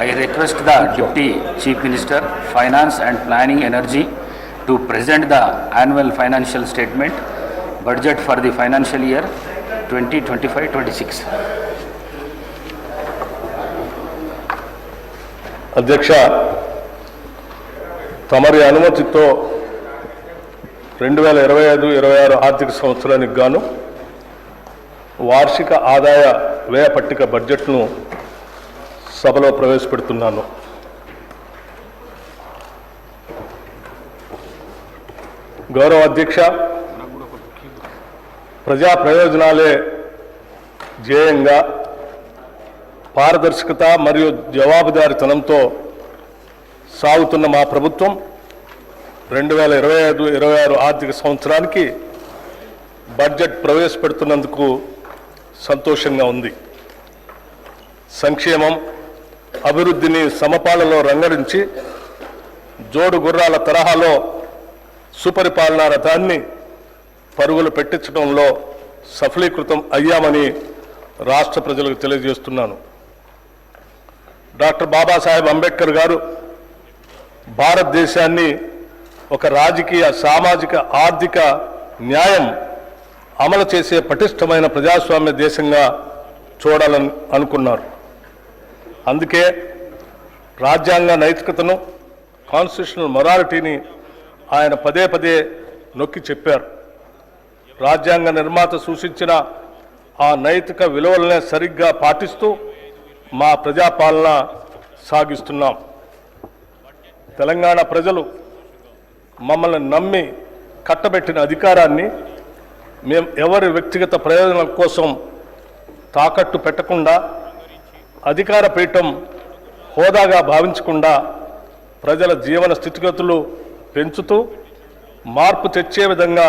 I request the deputy chief minister finance and planning energy to present the annual financial statement budget for the financial year twenty twenty five twenty six అధ్యక్ష తమరి అనుమతితో రెండు వేల ఇరవై ఐదు ఇరవై ఆరు ఆర్థిక సంవత్సరానికి గాను వార్షిక ఆదాయ వ్యయ పట్టిక బడ్జెట్ను సభలో ప్రవేశపెడుతున్నాను. గౌరవ అధ్యక్ష ప్రజా ప్రయోజనాలే ధ్యేయంగా పారదర్శకత మరియు జవాబుదారితనంతో సాగుతున్న మా ప్రభుత్వం రెండు వేల ఇరవై ఐదు ఇరవై ఆరు ఆర్థిక సంవత్సరానికి బడ్జెట్ ప్రవేశపెడుతున్నందుకు సంతోషంగా ఉంది. సంక్షేమం అభివృద్ధిని సమపాలలో రంగరించి జోడు గుర్రాల తరహాలో సుపరిపాలనా రథాన్ని పరుగులు పెట్టించడంలో సఫలీకృతం అయ్యామని రాష్ట్ర ప్రజలకు తెలియజేస్తున్నాను. డాక్టర్ బాబాసాహెబ్ అంబేద్కర్ గారు భారతదేశాన్ని ఒక రాజకీయ సామాజిక ఆర్థిక న్యాయం అమలు చేసే పటిష్టమైన ప్రజాస్వామ్య దేశంగా చూడాలని అనుకున్నారు. అందుకే రాజ్యాంగ నైతికతను కాన్స్టిట్యూషనల్ మొరాలిటీని ఆయన పదే పదే నొక్కి చెప్పారు. రాజ్యాంగ నిర్మాత సూచించిన ఆ నైతిక విలువలనే సరిగ్గా పాటిస్తూ మా ప్రజాపాలన సాగిస్తున్నాం. తెలంగాణ ప్రజలు మమ్మల్ని నమ్మి కట్టబెట్టిన అధికారాన్ని మేము ఎవరి వ్యక్తిగత ప్రయోజనాల కోసం తాకట్టు పెట్టకుండా అధికార పీఠం హోదాగా భావించకుండా ప్రజల జీవన స్థితిగతులు పెంచుతూ మార్పు తెచ్చే విధంగా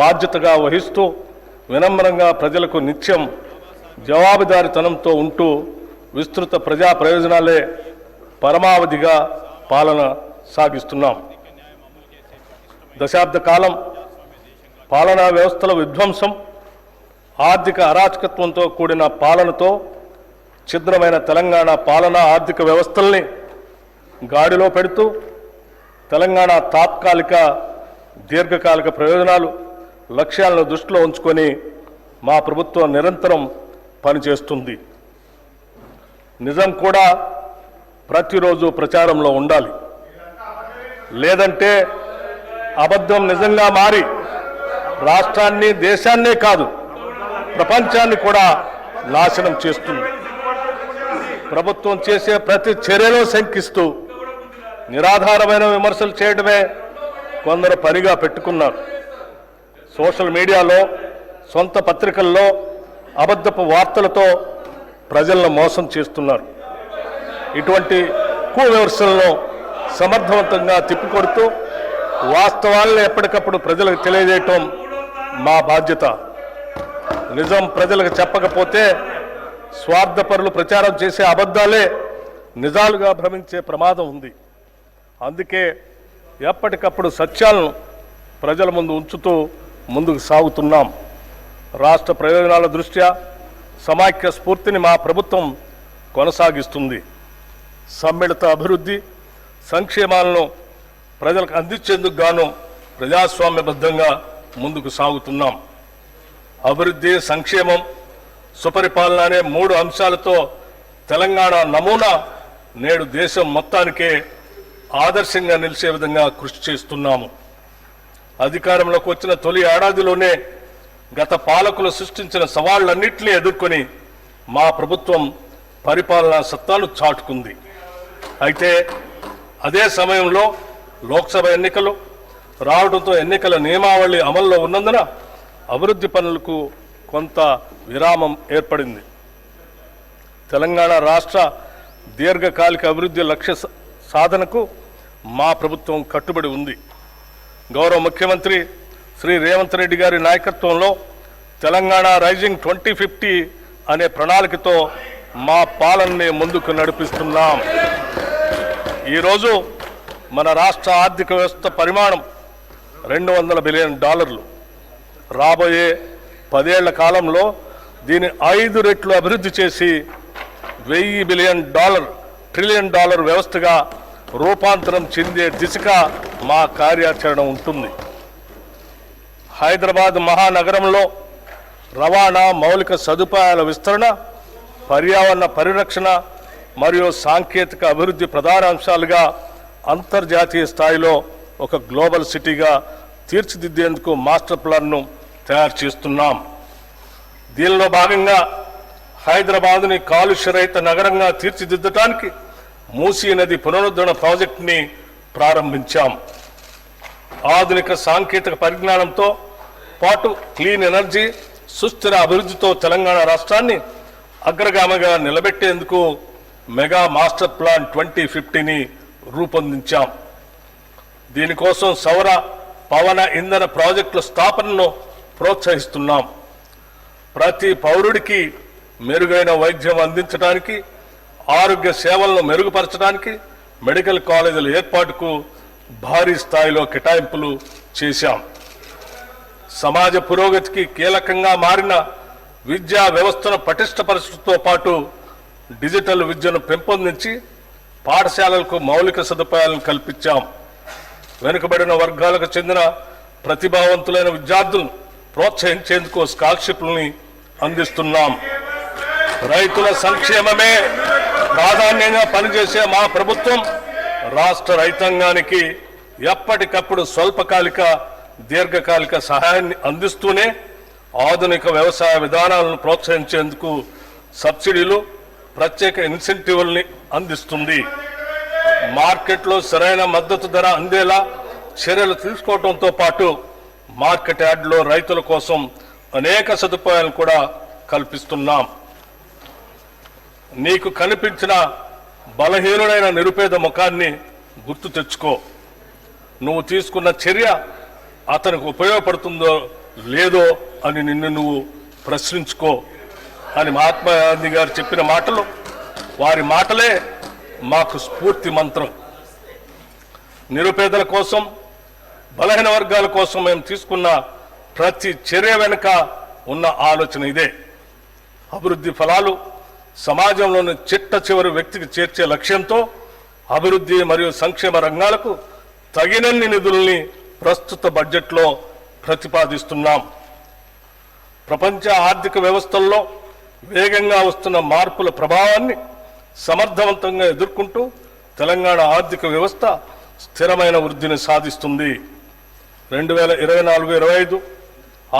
బాధ్యతగా వహిస్తూ వినమ్రంగా ప్రజలకు నిత్యం జవాబుదారితనంతో ఉంటూ విస్తృత ప్రజా ప్రయోజనాలే పరమావధిగా పాలన సాగిస్తున్నాం. దశాబ్ద కాలం పాలనా వ్యవస్థల విధ్వంసం ఆర్థిక అరాచకత్వంతో కూడిన పాలనతో ఛిద్రమైన తెలంగాణ పాలన ఆర్థిక వ్యవస్థల్ని గాడిలో పెడుతూ తెలంగాణ తాత్కాలిక దీర్ఘకాలిక ప్రయోజనాలు లక్ష్యాలను దృష్టిలో ఉంచుకొని మా ప్రభుత్వం నిరంతరం పనిచేస్తుంది. నిజం కూడా ప్రతిరోజు ప్రచారంలో ఉండాలి. లేదంటే అబద్ధం నిజంగా మారి రాష్ట్రాన్ని దేశాన్నే కాదు ప్రపంచాన్ని కూడా నాశనం చేస్తుంది. ప్రభుత్వం చేసే ప్రతి చర్యలో శంకిస్తూ నిరాధారమైన విమర్శలు చేయడమే కొందరు పనిగా పెట్టుకున్నారు. సోషల్ మీడియాలో సొంత పత్రికల్లో అబద్ధపు వార్తలతో ప్రజలను మోసం చేస్తున్నారు. ఇటువంటి కువిమర్శలను సమర్థవంతంగా తిప్పికొడుతూ వాస్తవాలను ఎప్పటికప్పుడు ప్రజలకు తెలియజేయటం మా బాధ్యత. నిజం ప్రజలకు చెప్పకపోతే స్వార్థపరులు ప్రచారం చేసే అబద్ధాలే నిజాలుగా భ్రమించే ప్రమాదం ఉంది. అందుకే ఎప్పటికప్పుడు సత్యాలను ప్రజల ముందు ఉంచుతూ ముందుకు సాగుతున్నాం. రాష్ట్ర ప్రయోజనాల దృష్ట్యా సమాఖ్య స్ఫూర్తిని మా ప్రభుత్వం కొనసాగిస్తుంది. సమ్మిళిత అభివృద్ధి సంక్షేమాలను ప్రజలకు అందించేందుకు గాను ప్రజాస్వామ్యబద్ధంగా ముందుకు సాగుతున్నాం. అభివృద్ధి సంక్షేమం సుపరిపాలన అనే మూడు అంశాలతో తెలంగాణ నమూనా నేడు దేశం మొత్తానికే ఆదర్శంగా నిలిచే విధంగా కృషి చేస్తున్నాము. అధికారంలోకి వచ్చిన తొలి ఏడాదిలోనే గత పాలకులు సృష్టించిన సవాళ్ళన్నింటినీ ఎదుర్కొని మా ప్రభుత్వం పరిపాలనా సత్తాను చాటుకుంది. అయితే అదే సమయంలో లోక్సభ ఎన్నికలు రావడంతో ఎన్నికల నియమావళి అమల్లో ఉన్నందున అభివృద్ధి పనులకు కొంత విరామం ఏర్పడింది. తెలంగాణ రాష్ట్ర దీర్ఘకాలిక అభివృద్ధి లక్ష్య స- సాధనకు మా ప్రభుత్వం కట్టుబడి ఉంది. గౌరవ ముఖ్యమంత్రి శ్రీ రేవంత్ రెడ్డి గారి నాయకత్వంలో తెలంగాణ రైజింగ్ ట్వంటీ ఫిఫ్టీ అనే ప్రణాళికతో మా పాలనని ముందుకు నడిపిస్తున్నాం. ఈరోజు మన రాష్ట్ర ఆర్థిక వ్యవస్థ పరిమాణం రెండు వందల బిలియన్ డాలర్లు. రాబోయే పదేళ్ళ కాలంలో దీని ఐదు రెట్లు అభివృద్ధి చేసి వెయ్యి బిలియన్ డాలర్ ట్రిలియన్ డాలర్ వ్యవస్థగా రూపాంతరం చెందే దిశగా మా కార్యాచరణ ఉంటుంది. హైదరాబాద్ మహానగరంలో రవాణా మౌలిక సదుపాయాల విస్తరణ పర్యావరణ పరిరక్షణ మరియు సాంకేతిక అభివృద్ధి ప్రధాన అంశాలుగా అంతర్జాతీయ స్థాయిలో ఒక గ్లోబల్ సిటీగా తీర్చిదిద్దేందుకు మాస్టర్ ప్లాన్ను తయారు చేస్తున్నాం. దీనిలో భాగంగా హైదరాబాదుని కాలుష్యరహిత నగరంగా తీర్చిదిద్దటానికి మూసీ నది పునరుద్ధరణ ప్రాజెక్టుని ప్రారంభించాం. ఆధునిక సాంకేతిక పరిజ్ఞానంతో పాటు క్లీన్ ఎనర్జీ సుస్థిర అభివృద్ధితో తెలంగాణ రాష్ట్రాన్ని అగ్రగామిగా నిలబెట్టేందుకు మెగా మాస్టర్ ప్లాన్ ట్వంటీ ఫిఫ్టీని రూపొందించాం. దీనికోసం సౌర పవన ఇంధన ప్రాజెక్టుల స్థాపనను ప్రోత్సహిస్తున్నాం. ప్రతి పౌరుడికి మెరుగైన వైద్యం అందించడానికి ఆరోగ్య సేవలను మెరుగుపరచడానికి మెడికల్ కాలేజీల ఏర్పాటుకు భారీ స్థాయిలో కేటాయింపులు చేశాం. సమాజ పురోగతికి కీలకంగా మారిన విద్యా వ్యవస్థను పటిష్టపరచడంతో పాటు డిజిటల్ విద్యను పెంపొందించి పాఠశాలలకు మౌలిక సదుపాయాలను కల్పించాం. వెనుకబడిన వర్గాలకు చెందిన ప్రతిభావంతులైన విద్యార్థులను ప్రోత్సహించేందుకు స్కాలర్షిప్లని అందిస్తున్నాం. రైతుల సంక్షేమమే ప్రాధాన్యంగా పనిచేసే మా ప్రభుత్వం రాష్ట్ర రైతాంగానికి ఎప్పటికప్పుడు స్వల్పకాలిక దీర్ఘకాలిక సహాయాన్ని అందిస్తూనే ఆధునిక వ్యవసాయ విధానాలను ప్రోత్సహించేందుకు సబ్సిడీలు ప్రత్యేక ఇన్సెంటివ్ల్ని అందిస్తుంది. మార్కెట్లో సరైన మద్దతు ధర అందేలా చర్యలు తీసుకోవడంతో పాటు మార్కెట్ యార్డ్లో రైతుల కోసం అనేక సదుపాయాలు కూడా కల్పిస్తున్నాం. నీకు కనిపించిన బలహీనుడైన నిరుపేద ముఖాన్ని గుర్తు తెచ్చుకో. నువ్వు తీసుకున్న చర్య అతనికి ఉపయోగపడుతుందో లేదో అని నిన్ను నువ్వు ప్రశ్నించుకో అని మహాత్మా గాంధీ గారు చెప్పిన మాటలు వారి మాటలే మాకు స్ఫూర్తి మంత్రం. నిరుపేదల కోసం బలహీన వర్గాల కోసం మేము తీసుకున్న ప్రతి చర్య వెనుక ఉన్న ఆలోచన ఇదే. అభివృద్ధి ఫలాలు సమాజంలోని చిట్ట చివరి వ్యక్తికి చేర్చే లక్ష్యంతో అభివృద్ధి మరియు సంక్షేమ రంగాలకు తగినన్ని నిధుల్ని ప్రస్తుత బడ్జెట్లో ప్రతిపాదిస్తున్నాం. ప్రపంచ ఆర్థిక వ్యవస్థల్లో వేగంగా వస్తున్న మార్పుల ప్రభావాన్ని సమర్థవంతంగా ఎదుర్కొంటూ తెలంగాణ ఆర్థిక వ్యవస్థ స్థిరమైన వృద్ధిని సాధిస్తుంది. రెండు వేల ఇరవై నాలుగు ఇరవై ఐదు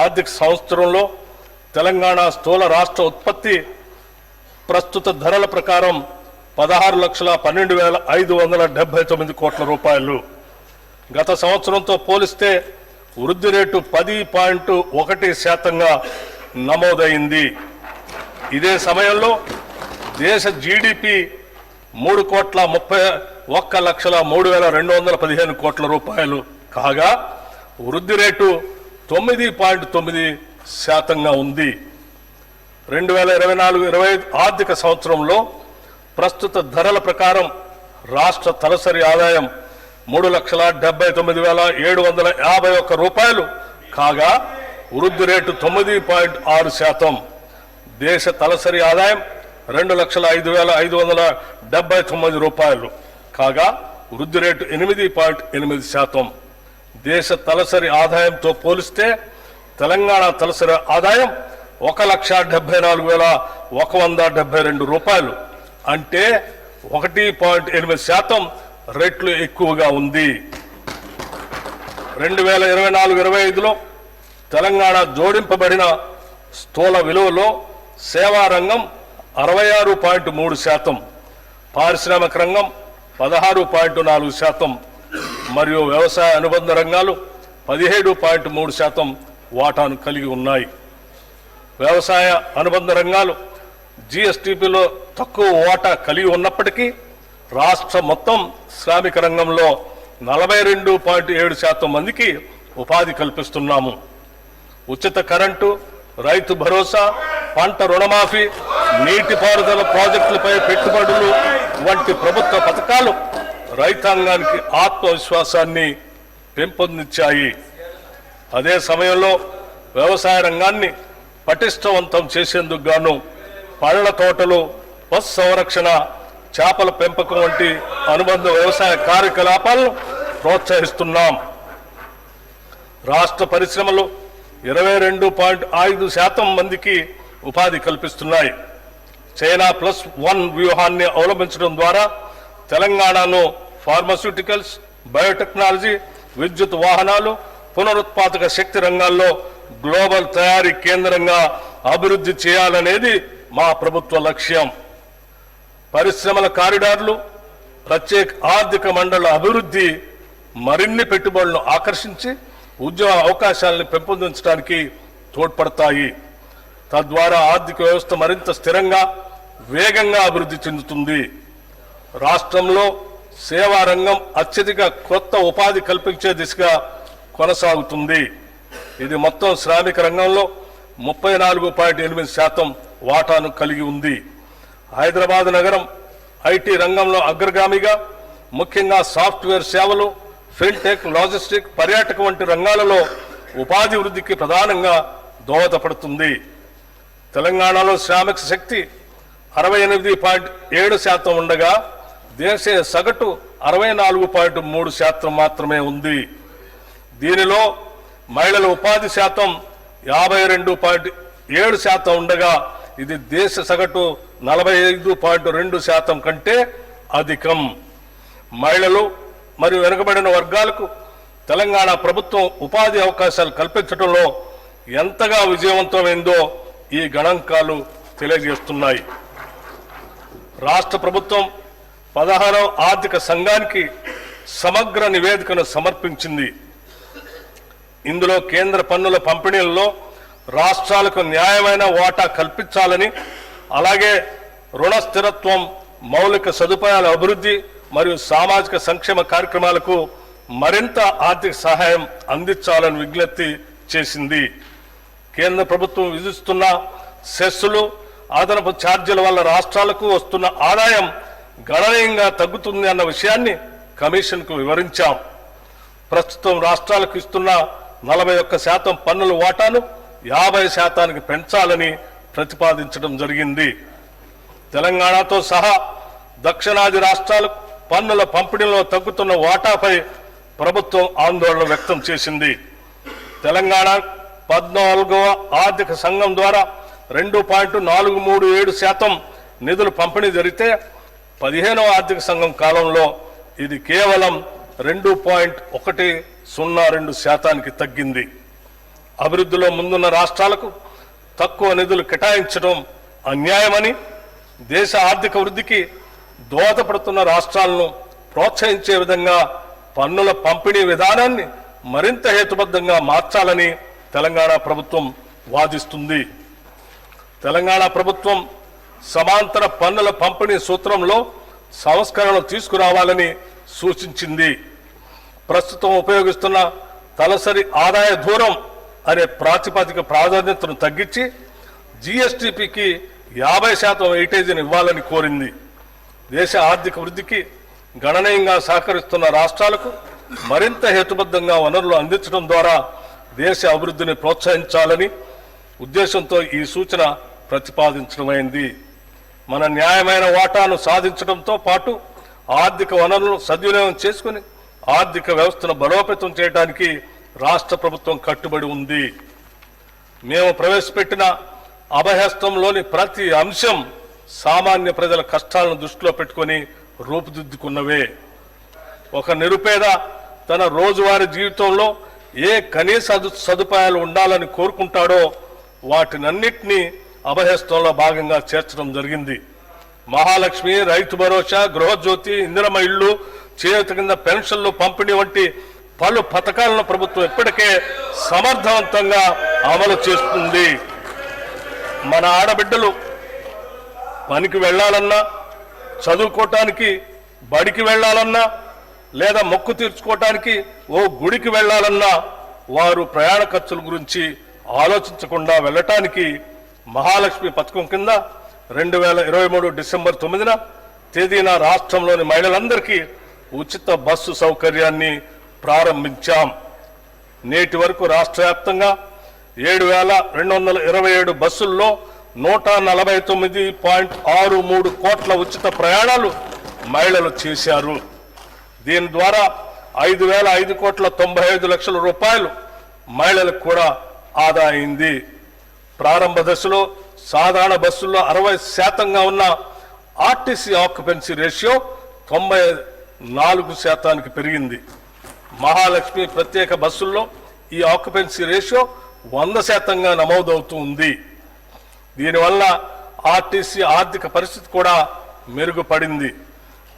ఆర్థిక సంవత్సరంలో తెలంగాణ స్థూల రాష్ట్ర ఉత్పత్తి ప్రస్తుత ధరల ప్రకారం పదహారు లక్షల పన్నెండు వేల ఐదు వందల డెబ్బై తొమ్మిది కోట్ల రూపాయలు. గత సంవత్సరంతో పోలిస్తే వృద్ధి రేటు పది పాయింట్ ఒకటి శాతంగా నమోదైంది. ఇదే సమయంలో దేశ జీడిపి మూడు కోట్ల ముప్పై ఒక్క లక్షల మూడు వేల రెండు వందల పదిహేను కోట్ల రూపాయలు కాగా వృద్ధి రేటు తొమ్మిది పాయింట్ తొమ్మిది శాతంగా ఉంది. రెండు వేల ఇరవై నాలుగు ఇరవై ఐదు ఆర్థిక సంవత్సరంలో ప్రస్తుత ధరల ప్రకారం రాష్ట్ర తలసరి ఆదాయం మూడు లక్షల డెబ్బై తొమ్మిది వేల ఏడు వందల యాభై ఒక్క రూపాయలు. కాగా వృద్ధి రేటు తొమ్మిది పాయింట్ ఆరు శాతం. దేశ తలసరి ఆదాయం రెండు లక్షల ఐదు వేల ఐదు వందల డెబ్బై తొమ్మిది రూపాయలు. కాగా వృద్ధి రేటు ఎనిమిది పాయింట్ ఎనిమిది శాతం. దేశ తలసరి ఆదాయంతో పోలిస్తే తెలంగాణ తలసరి ఆదాయం ఒక లక్ష డెబ్బై నాలుగు వేల ఒక వంద డెబ్బై రెండు రూపాయలు. అంటే ఒకటి పాయింట్ ఎనిమిది శాతం రెట్లు ఎక్కువగా ఉంది. రెండు వేల ఇరవై నాలుగు ఇరవై ఐదులో తెలంగాణ జోడింపబడిన స్థూల విలువలో సేవా రంగం అరవై ఆరు పాయింట్ మూడు శాతం. పారిశ్రామిక రంగం పదహారు పాయింట్ నాలుగు శాతం. మరియు వ్యవసాయ అనుబంధ రంగాలు పదిహేడు పాయింట్ మూడు శాతం వాటాను కలిగి ఉన్నాయి. వ్యవసాయ అనుబంధ రంగాలు జిఎస్టిపిలో తక్కువ వాటా కలిగి ఉన్నప్పటికీ రాష్ట్ర మొత్తం శ్రామిక రంగంలో నలభై రెండు పాయింట్ ఏడు శాతం మందికి ఉపాధి కల్పిస్తున్నాము. ఉచిత కరెంటు రైతు భరోసా పంట రుణమాఫీ నీటిపారుదల ప్రాజెక్టులపై పెట్టుబడులు వంటి ప్రభుత్వ పథకాలు రైతాంగానికి ఆత్మవిశ్వాసాన్ని పెంపొందించాయి. అదే సమయంలో వ్యవసాయ రంగాన్ని పటిష్టవంతం చేసేందుకు గాను పళ్ళ తోటలు పశు సంరక్షణ చేపల పెంపకం వంటి అనుబంధ వ్యవసాయ కార్యకలాపాలను ప్రోత్సహిస్తున్నాం. రాష్ట్ర పరిశ్రమలు ఇరవై రెండు పాయింట్ ఐదు శాతం మందికి ఉపాధి కల్పిస్తున్నాయి. చైనా ప్లస్ వన్ వ్యూహాన్ని అవలంబించడం ద్వారా తెలంగాణలో ఫార్మస్యూటికల్స్ బయోటెక్నాలజీ విద్యుత్ వాహనాలు పునరుత్పాదక శక్తి రంగాల్లో గ్లోబల్ తయారీ కేంద్రంగా అభివృద్ధి చేయాలనేది మా ప్రభుత్వ లక్ష్యం. పరిశ్రమల కారిడార్లు ప్రత్యేక ఆర్థిక మండల అభివృద్ధి మరిన్ని పెట్టుబడులను ఆకర్షించి ఉద్యోగ అవకాశాలను పెంపొందించడానికి తోడ్పడతాయి. తద్వారా ఆర్థిక వ్యవస్థ మరింత స్థిరంగా వేగంగా అభివృద్ధి చెందుతుంది. రాష్ట్రంలో సేవా రంగం అత్యధిక కొత్త ఉపాధి కల్పించే దిశగా కొనసాగుతుంది. ఇది మొత్తం శ్రామిక రంగంలో ముప్పై నాలుగు పాయింట్ ఎనిమిది శాతం వాటాను కలిగి ఉంది. హైదరాబాద్ నగరం ఐటీ రంగంలో అగ్రగామిగా ముఖ్యంగా సాఫ్ట్వేర్ సేవలు ఫిన్టెక్ లాజిస్టిక్ పర్యాటక వంటి రంగాలలో ఉపాధి వృద్ధికి ప్రధానంగా దోహదపడుతుంది. తెలంగాణలో శ్రామిక శక్తి అరవై ఎనిమిది పాయింట్ ఏడు శాతం ఉండగా దేశ సగటు అరవై నాలుగు పాయింట్ మూడు శాతం మాత్రమే ఉంది. దీనిలో మహిళల ఉపాధి శాతం యాభై రెండు పాయింట్ ఏడు శాతం ఉండగా ఇది దేశ సగటు నలభై ఐదు పాయింట్ రెండు శాతం కంటే అధికం. మహిళలు మరియు వెనుకబడిన వర్గాలకు తెలంగాణ ప్రభుత్వం ఉపాధి అవకాశాలు కల్పించడంలో ఎంతగా విజయవంతమైందో ఈ గణాంకాలు తెలియజేస్తున్నాయి. రాష్ట్ర ప్రభుత్వం పదహారవ ఆర్థిక సంఘానికి సమగ్ర నివేదికను సమర్పించింది. ఇందులో కేంద్ర పన్నుల పంపిణీలలో రాష్ట్రాలకు న్యాయమైన వాటా కల్పించాలని అలాగే రుణ స్థిరత్వం మౌలిక సదుపాయాల అభివృద్ధి మరియు సామాజిక సంక్షేమ కార్యక్రమాలకు మరింత ఆర్థిక సహాయం అందించాలని విజ్ఞప్తి చేసింది. కేంద్ర ప్రభుత్వం విధిస్తున్న సెస్సులు అదనపు ఛార్జీల వల్ల రాష్ట్రాలకు వస్తున్న ఆదాయం గణనీయంగా తగ్గుతుంది అన్న విషయాన్ని కమిషన్కు వివరించాం. ప్రస్తుతం రాష్ట్రాలకు ఇస్తున్న నలభై ఒక్క శాతం పన్నుల వాటాను యాభై శాతానికి పెంచాలని ప్రతిపాదించడం జరిగింది. తెలంగాణతో సహా దక్షిణాది రాష్ట్రాలకు పన్నుల పంపిణీలో తగ్గుతున్న వాటాపై ప్రభుత్వం ఆందోళన వ్యక్తం చేసింది. తెలంగాణ పద్నాలుగవ ఆర్థిక సంఘం ద్వారా రెండు పాయింట్ నాలుగు మూడు ఏడు శాతం నిధులు పంపిణీ జరిగితే పదిహేనవ ఆర్థిక సంఘం కాలంలో ఇది కేవలం రెండు పాయింట్ ఒకటి సున్నా రెండు శాతానికి తగ్గింది. అభివృద్ధిలో ముందున్న రాష్ట్రాలకు తక్కువ నిధులు కేటాయించడం అన్యాయమని దేశ ఆర్థిక వృద్ధికి దోహదపడుతున్న రాష్ట్రాలను ప్రోత్సహించే విధంగా పన్నుల పంపిణీ విధానాన్ని మరింత హేతుబద్ధంగా మార్చాలని తెలంగాణ ప్రభుత్వం వాదిస్తుంది. తెలంగాణ ప్రభుత్వం సమాంతర పన్నుల పంపిణీ సూత్రంలో సంస్కరణలు తీసుకురావాలని సూచించింది. ప్రస్తుతం ఉపయోగిస్తున్న తలసరి ఆదాయ దూరం అనే ప్రాతిపదిక ప్రాధాన్యతను తగ్గించి జీఎస్టీపీకి యాభై శాతం వెయిటేజీని ఇవ్వాలని కోరింది. దేశ ఆర్థిక వృద్ధికి గణనీయంగా సహకరిస్తున్న రాష్ట్రాలకు మరింత హేతుబద్ధంగా వనరులు అందించడం ద్వారా దేశ అభివృద్ధిని ప్రోత్సహించాలని ఉద్దేశంతో ఈ సూచన ప్రతిపాదించడమైంది. మన న్యాయమైన వాటాను సాధించడంతో పాటు ఆర్థిక వనరులను సద్వినియోగం చేసుకుని ఆర్థిక వ్యవస్థను బలోపేతం చేయడానికి రాష్ట్ర ప్రభుత్వం కట్టుబడి ఉంది. మేము ప్రవేశపెట్టిన అభయస్తంలోని ప్రతి అంశం సామాన్య ప్రజల కష్టాలను దృష్టిలో పెట్టుకొని రూపుదిద్దుకున్నవే. ఒక నిరుపేద తన రోజువారీ జీవితంలో ఏ కనీస సదుపాయాలు ఉండాలని కోరుకుంటాడో వాటినన్నిటినీ అభయస్థంలో భాగంగా చేర్చడం జరిగింది. మహాలక్ష్మి రైతు భరోసా గృహజ్యోతి ఇందిరమ ఇళ్ళు చేత కింద పెన్షన్లు పంపిణీ వంటి పలు పథకాలను ప్రభుత్వం ఇప్పటికే సమర్థవంతంగా అమలు చేస్తుంది. మన ఆడబిడ్డలు పనికి వెళ్ళాలన్నా చదువుకోవటానికి బడికి వెళ్ళాలన్నా లేదా మొక్కు తీర్చుకోవటానికి ఓ గుడికి వెళ్ళాలన్నా వారు ప్రయాణ ఖర్చుల గురించి ఆలోచించకుండా వెళ్ళటానికి మహాలక్ష్మి పథకం కింద రెండు వేల ఇరవై మూడు డిసెంబర్ తొమ్మిదిన తేదీన రాష్ట్రంలోని మహిళలందరికీ ఉచిత బస్సు సౌకర్యాన్ని ప్రారంభించాం. నేటి వరకు రాష్ట్ర వ్యాప్తంగా ఏడు వేల రెండు వందల ఇరవై ఏడు బస్సుల్లో నూట నలభై తొమ్మిది పాయింట్ ఆరు మూడు కోట్ల ఉచిత ప్రయాణాలు మహిళలు చేశారు. దీని ద్వారా ఐదు వేల ఐదు కోట్ల తొంభై ఐదు లక్షల రూపాయలు మహిళలకు కూడా ఆదా అయింది. ప్రారంభ దశలో సాధారణ బస్సుల్లో అరవై శాతంగా ఉన్న ఆర్టీసీ ఆక్యుపెన్సీ రేషియో తొంభై నాలుగు శాతానికి పెరిగింది. మహాలక్ష్మి ప్రత్యేక బస్సుల్లో ఈ ఆక్యుపెన్సీ రేషియో వంద శాతంగా నమోదవుతూ ఉంది. దీనివల్ల ఆర్టీసీ ఆర్థిక పరిస్థితి కూడా మెరుగుపడింది.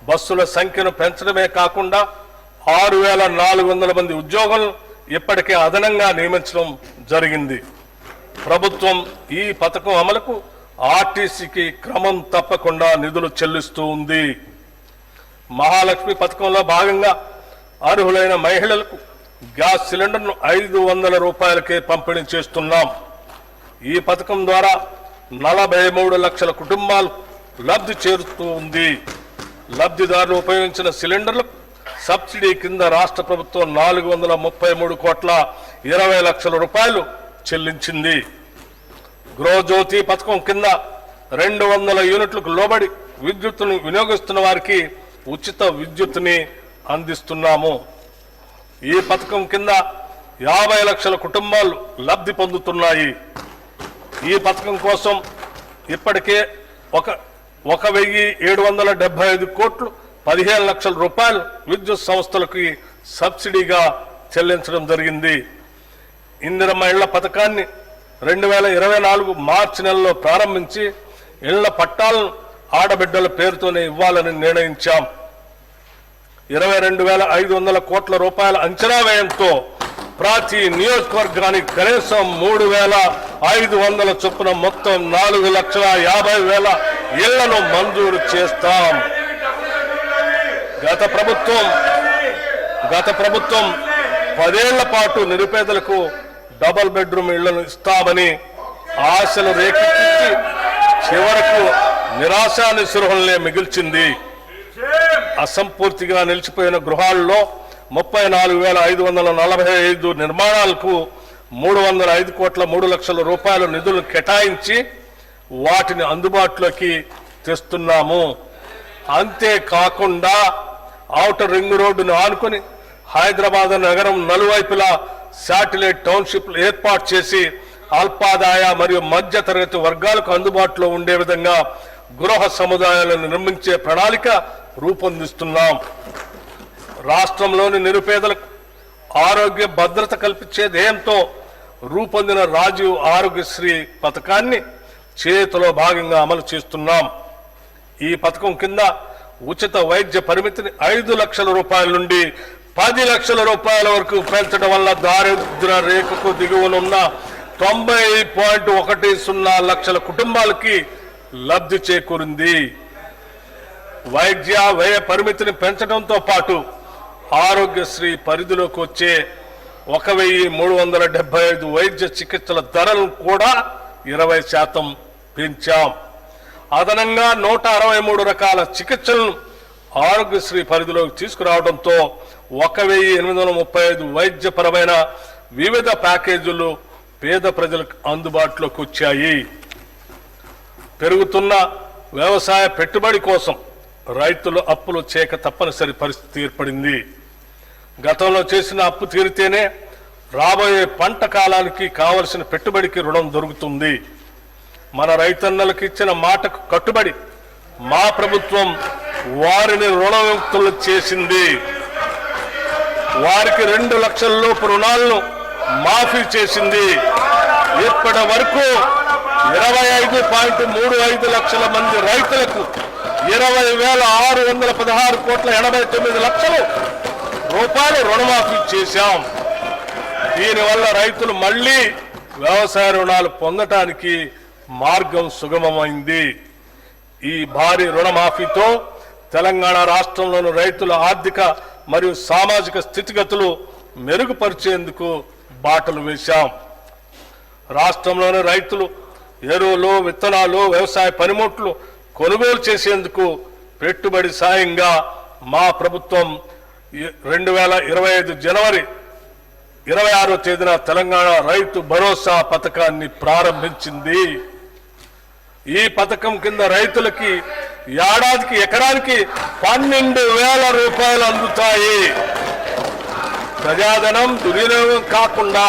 బస్సుల సంఖ్యను పెంచడమే కాకుండా ఆరు వేల నాలుగు వందల మంది ఉద్యోగులను ఇప్పటికే అదనంగా నియమించడం జరిగింది. ప్రభుత్వం ఈ పథకం అమలుకు ఆర్టీసీకి క్రమం తప్పకుండా నిధులు చెల్లిస్తూ ఉంది. మహాలక్ష్మి పథకంలో భాగంగా అర్హులైన మహిళలకు గ్యాస్ సిలిండర్ను ఐదు వందల రూపాయలకే పంపిణీ చేస్తున్నాం. ఈ పథకం ద్వారా నలభై మూడు లక్షల కుటుంబాలు లబ్ధి చేరుతూ ఉంది. లబ్ధిదారులు ఉపయోగించిన సిలిండర్లకు సబ్సిడీ కింద రాష్ట్ర ప్రభుత్వం నాలుగు వందల ముప్పై మూడు కోట్ల ఇరవై లక్షల రూపాయలు చెల్లించింది. గృహజ్యోతి పథకం కింద రెండు వందల యూనిట్లకు లోబడి విద్యుత్తును వినియోగిస్తున్న వారికి ఉచిత విద్యుత్తుని అందిస్తున్నాము. ఈ పథకం కింద యాభై లక్షల కుటుంబాలు లబ్ధి పొందుతున్నాయి. ఈ పథకం కోసం ఇప్పటికే ఒక ఒక వెయ్యి ఏడు వందల డెబ్బై ఐదు కోట్లు పదిహేను లక్షల రూపాయలు విద్యుత్ సంస్థలకి సబ్సిడీగా చెల్లించడం జరిగింది. ఇందిరమ్మ ఇళ్ళ పథకాన్ని రెండు వేల ఇరవై నాలుగు మార్చి నెలలో ప్రారంభించి ఇళ్ళ పట్టాలను ఆడబిడ్డల పేరుతోనే ఇవ్వాలని నిర్ణయించాం. ఇరవై రెండు వేల ఐదు వందల కోట్ల రూపాయల అంచనా వ్యయంతో ప్రతి నియోజకవర్గానికి కనీసం మూడు వేల ఐదు వందల చొప్పున మొత్తం నాలుగు లక్షల యాభై వేల ఇళ్ళను మంజూరు చేస్తాం. గత ప్రభుత్వం గత ప్రభుత్వం పదేళ్ళ పాటు నిరుపేదలకు డబల్ బెడ్రూమ్ ఇళ్ళను ఇస్తామని ఆశలు రేకెత్తించి చివరకు నిరాశా నిస్పృహలనే మిగిల్చింది. అసంపూర్తిగా నిలిచిపోయిన గృహాల్లో ముప్పై నాలుగు వేల ఐదు వందల నలభై ఐదు నిర్మాణాలకు మూడు వందల ఐదు కోట్ల మూడు లక్షల రూపాయల నిధులు కేటాయించి వాటిని అందుబాటులోకి తెస్తున్నాము. అంతేకాకుండా ఔటర్ రింగ్ రోడ్డును ఆనుకొని హైదరాబాద్ నగరం నలువైపులా శాటిలైట్ టౌన్షిప్లు ఏర్పాటు చేసి అల్పాదాయ మరియు మధ్య తరగతి వర్గాలకు అందుబాటులో ఉండే విధంగా గృహ సముదాయాలను నిర్మించే ప్రణాళిక రూపొందిస్తున్నాం. రాష్ట్రంలోని నిరుపేదలకు ఆరోగ్య భద్రత కల్పించే ధ్యేయంతో రూపొందిన రాజీవ్ ఆరోగ్యశ్రీ పథకాన్ని చేతిలో భాగంగా అమలు చేస్తున్నాం. ఈ పథకం కింద ఉచిత వైద్య పరిమితిని ఐదు లక్షల రూపాయల నుండి పది లక్షల రూపాయల వరకు పెంచడం వల్ల దారిద్ర రేఖకు దిగువనున్న తొంభై పాయింట్ ఒకటి సున్నా లక్షల కుటుంబాలకి లబ్ధి చేకూరింది. వైద్య వ్యయ పరిమితిని పెంచడంతో పాటు ఆరోగ్యశ్రీ పరిధిలోకి వచ్చే ఒక వెయ్యి మూడు వందల డెబ్బై ఐదు వైద్య చికిత్సల ధరలను కూడా ఇరవై శాతం పెంచాం. అదనంగా నూట అరవై మూడు రకాల చికిత్సలను ఆరోగ్యశ్రీ పరిధిలోకి తీసుకురావడంతో ఒక వెయ్యి ఎనిమిది వందల ముప్పై ఐదు వైద్యపరమైన వివిధ ప్యాకేజీలు పేద ప్రజలకు అందుబాటులోకి వచ్చాయి. పెరుగుతున్న వ్యవసాయ పెట్టుబడి కోసం రైతులు అప్పులు చేయక తప్పనిసరి పరిస్థితి ఏర్పడింది. గతంలో చేసిన అప్పు తీరితేనే రాబోయే పంట కాలానికి కావలసిన పెట్టుబడికి రుణం దొరుకుతుంది. మన రైతన్నలకు ఇచ్చిన మాటకు కట్టుబడి మా ప్రభుత్వం వారిని రుణముక్తులు చేసింది. వారికి రెండు లక్షల లోపు రుణాలను మాఫీ చేసింది. ఇప్పటి వరకు ఇరవై ఐదు పాయింట్ మూడు ఐదు లక్షల మంది రైతులకు ఇరవై వేల ఆరు వందల పదహారు కోట్ల ఎనభై తొమ్మిది లక్షలు రూపాయలు రుణమాఫీ చేశాం. దీనివల్ల రైతులు మళ్ళీ వ్యవసాయ రుణాలు పొందటానికి మార్గం సుగమమైంది. ఈ భారీ రుణమాఫీతో తెలంగాణ రాష్ట్రంలోని రైతుల ఆర్థిక మరియు సామాజిక స్థితిగతులు మెరుగుపరిచేందుకు బాటలు వేశాం. రాష్ట్రంలోని రైతులు ఎరువులు విత్తనాలు వ్యవసాయ పనిముట్లు కొనుగోలు చేసేందుకు పెట్టుబడి సాయంగా మా ప్రభుత్వం రెండు వేల ఇరవై ఐదు జనవరి ఇరవై ఆరో తేదీన తెలంగాణ రైతు భరోసా పథకాన్ని ప్రారంభించింది. ఈ పథకం కింద రైతులకి ఏడాదికి ఎకరానికి పన్నెండు వేల రూపాయలు అందుతాయి. ప్రజాధనం దుర్వినియోగం కాకుండా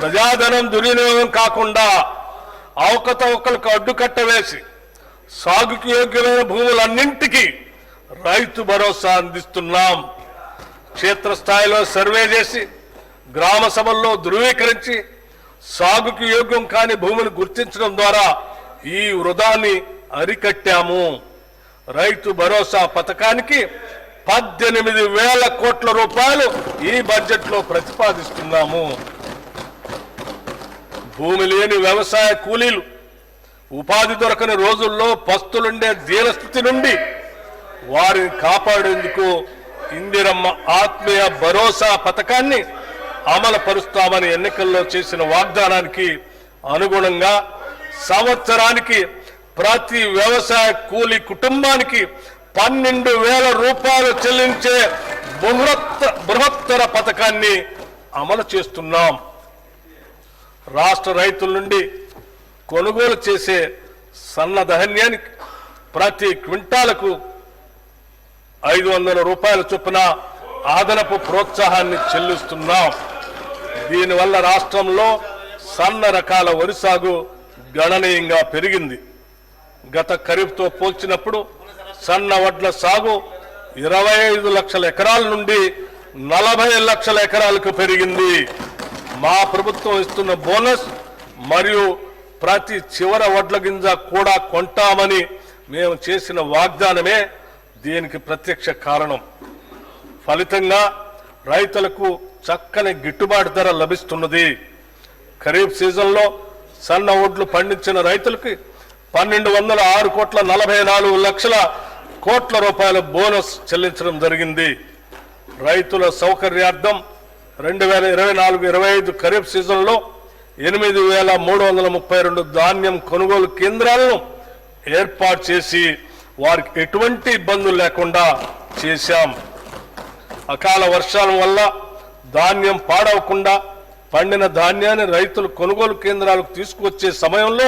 ప్రజాధనం దుర్వినియోగం కాకుండా అవకతవకలకు అడ్డుకట్ట వేసి సాగుకు యోగ్యమైన భూములన్నింటికీ రైతు భరోసా అందిస్తున్నాం. క్షేత్రస్థాయిలో సర్వే చేసి గ్రామ సభల్లో ధృవీకరించి సాగుకు యోగ్యం కాని భూమిని గుర్తించడం ద్వారా ఈ వృధాన్ని అరికట్టాము. రైతు భరోసా పథకానికి పద్దెనిమిది వేల కోట్ల రూపాయలు ఈ బడ్జెట్లో ప్రతిపాదిస్తున్నాము. భూమి లేని వ్యవసాయ కూలీలు ఉపాధి దొరకని రోజుల్లో పస్తులుండే దీనస్థితి నుండి వారిని కాపాడేందుకు ఇందిరమ్మ ఆత్మీయ భరోసా పథకాన్ని అమలు పరుస్తామని ఎన్నికల్లో చేసిన వాగ్దానానికి అనుగుణంగా సంవత్సరానికి ప్రతి వ్యవసాయ కూలి కుటుంబానికి పన్నెండు వేల రూపాయలు చెల్లించే బృహత్త బృహత్తర పథకాన్ని అమలు చేస్తున్నాం. రాష్ట్ర రైతుల నుండి కొనుగోలు చేసే సన్న ధాన్యానికి ప్రతి క్వింటాలకు ఐదు వందల రూపాయల చొప్పున అదనపు ప్రోత్సాహాన్ని చెల్లిస్తున్నాం. దీనివల్ల రాష్ట్రంలో సన్న రకాల వరి సాగు గణనీయంగా పెరిగింది. గత ఖరీఫ్తో పోల్చినప్పుడు సన్న వడ్ల సాగు ఇరవై ఐదు లక్షల ఎకరాల నుండి నలభై లక్షల ఎకరాలకు పెరిగింది. మా ప్రభుత్వం ఇస్తున్న బోనస్ మరియు ప్రతి చివర వడ్ల గింజ కూడా కొంటామని మేము చేసిన వాగ్దానమే దీనికి ప్రత్యక్ష కారణం. ఫలితంగా రైతులకు చక్కని గిట్టుబాటు ధర లభిస్తున్నది. ఖరీఫ్ సీజన్లో సన్న ఒడ్లు పండించిన రైతులకి పన్నెండు వందల ఆరు కోట్ల నలభై నాలుగు లక్షల కోట్ల రూపాయల బోనస్ చెల్లించడం జరిగింది. రైతుల సౌకర్యార్థం రెండు వేల ఇరవై నాలుగు ఇరవై ఐదు ఖరీఫ్ సీజన్లో ఎనిమిది వేల మూడు వందల ముప్పై రెండు ధాన్యం కొనుగోలు కేంద్రాలను ఏర్పాటు చేసి వారికి ఎటువంటి ఇబ్బందులు లేకుండా చేశాం. అకాల వర్షాల వల్ల ధాన్యం పాడవకుండా పండిన ధాన్యాన్ని రైతులు కొనుగోలు కేంద్రాలకు తీసుకువచ్చే సమయంలో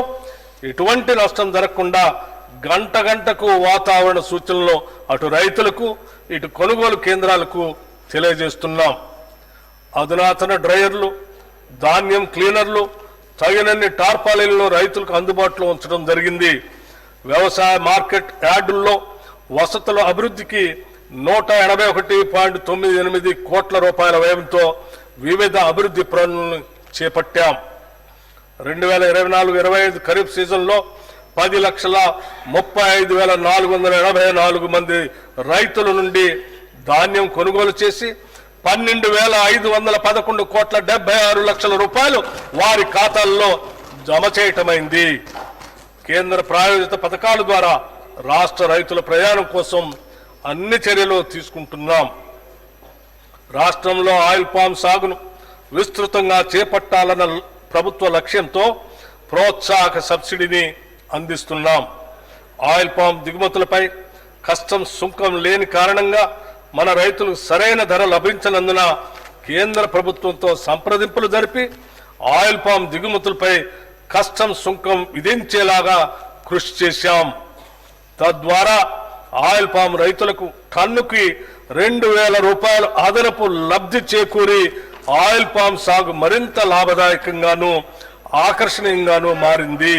ఎటువంటి నష్టం జరగకుండా గంట గంటకు వాతావరణ సూచనలు అటు రైతులకు ఇటు కొనుగోలు కేంద్రాలకు తెలియజేస్తున్నాం. అధునాతన డ్రైయర్లు ధాన్యం క్లీనర్లు తగినన్ని టార్పాలిన్లు రైతులకు అందుబాటులో ఉంచడం జరిగింది. వ్యవసాయ మార్కెట్ యార్డుల్లో వసతుల అభివృద్ధికి నూట ఎనభై ఒకటి పాయింట్ తొమ్మిది ఎనిమిది కోట్ల రూపాయల వ్యయంతో వివిధ అభివృద్ధి పనులను చేపట్టాం. రెండు వేల ఇరవై నాలుగు ఇరవై ఐదు ఖరీఫ్ సీజన్లో పది లక్షల ముప్పై ఐదు వేల నాలుగు వందల ఎనభై నాలుగు మంది రైతుల నుండి ధాన్యం కొనుగోలు చేసి పన్నెండు వేల ఐదు వందల పదకొండు కోట్ల డెబ్బై ఆరు లక్షల రూపాయలు వారి ఖాతాల్లో జమ చేయటమైంది. కేంద్ర ప్రాయోజిత పథకాల ద్వారా రాష్ట్ర రైతుల ప్రయాణం కోసం అన్ని చర్యలు తీసుకుంటున్నాం. రాష్ట్రంలో ఆయిల్ పామ్ సాగును విస్తృతంగా చేపట్టాలన్న ప్రభుత్వ లక్ష్యంతో ప్రోత్సాహక సబ్సిడీని అందిస్తున్నాం. ఆయిల్ పామ్ దిగుమతులపై కష్టం సుంకం లేని కారణంగా మన రైతులకు సరైన ధర లభించనందున కేంద్ర ప్రభుత్వంతో సంప్రదింపులు జరిపి ఆయిల్ పామ్ దిగుమతులపై కష్టం సుంకం విధించేలాగా కృషి చేశాం. తద్వారా ఆయిల్ పామ్ రైతులకు టన్నుకి రెండు వేల రూపాయలు అదనపు లబ్ధి చేకూరి ఆయిల్ పామ్ సాగు మరింత లాభదాయకంగాను ఆకర్షణీయంగాను మారింది.